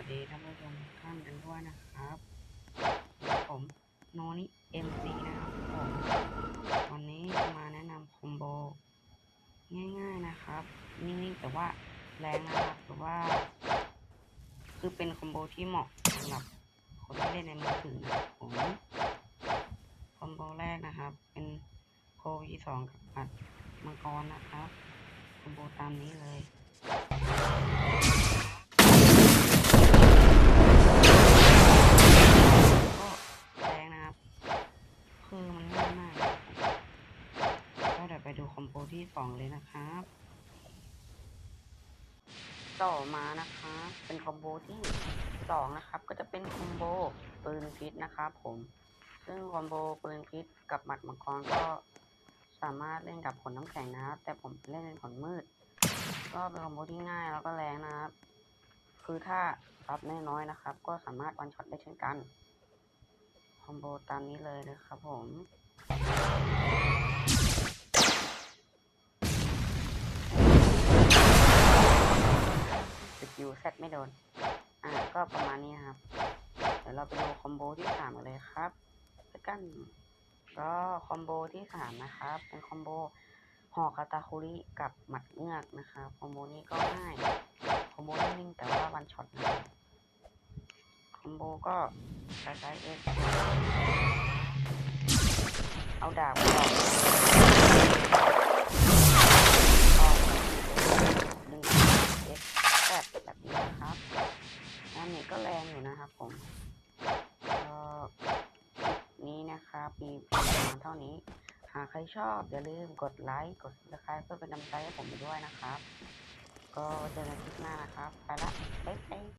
วัสดีท่านผู้ชมท่านกันด้วยนะครับ ผมโนนิเอ็มซีนะครับผมวันนี้จะมาแนะนำคอมโบ ง่ายๆนะครับ นิ่งๆแต่ว่าแรงนะครับหรือว่า คือเป็นคอมโบที่เหมาะสำหรับคนที่เล่นในมือถือนะครับผมคอมโบแรกนะครับ เป็นโควีสองกับปัดมังกรนะครับคอมโบตามนี้เลย ก็แรงนะครับ คือมันง่ายมากก็เดูคอมโบที่สองเลยนะครับ ต่อมานะคะเป็นคอมโบที่สองนะครับก็จะเป็นคอมโบปืนพิษนะครับผม ซึ่งคอมโบปืนพิษกับหมัดมังกรก็สามารถเล่นกับผลน้ำแข็งนะครับ แต่ผมเล่นเป็นผลมืด ก็เป็นคอมโบที่ง่ายแล้วก็แรงนะครับ คือถ้ารับน้อยๆนะครับ ก็สามารถวันช็อตได้เช่นกันคอมโบตามนี้เลยนะครับผม สกิลเซตไม่โดน อ่าก็ประมาณนี้นะครับ เดี๋ยวเราไปดูคอมโบที่สามกันเลยครับไปกันก็คอมโบที่สามนะครับ เป็นคอมโบหอกคาตาคุริกับหมัดเงือกนะครับคอมโบนี้ก็ง่ายคอมโบนิ่งแต่ว่าวันช็อตนะคอมโบก็ใช้ใช้เอสเอาดาบออก นะครับดาเมจก็แรงอยู่นะครับผมนี้นะครับมีประมาณเท่านี้ หากใครชอบอย่าลืมกดไลค์กดซับสไครป์เพื่อเป็นกำลังใจให้ผมด้วยนะครับ ก็เจอกันคลิปหน้านะครับ ไปละบ๊ายบาย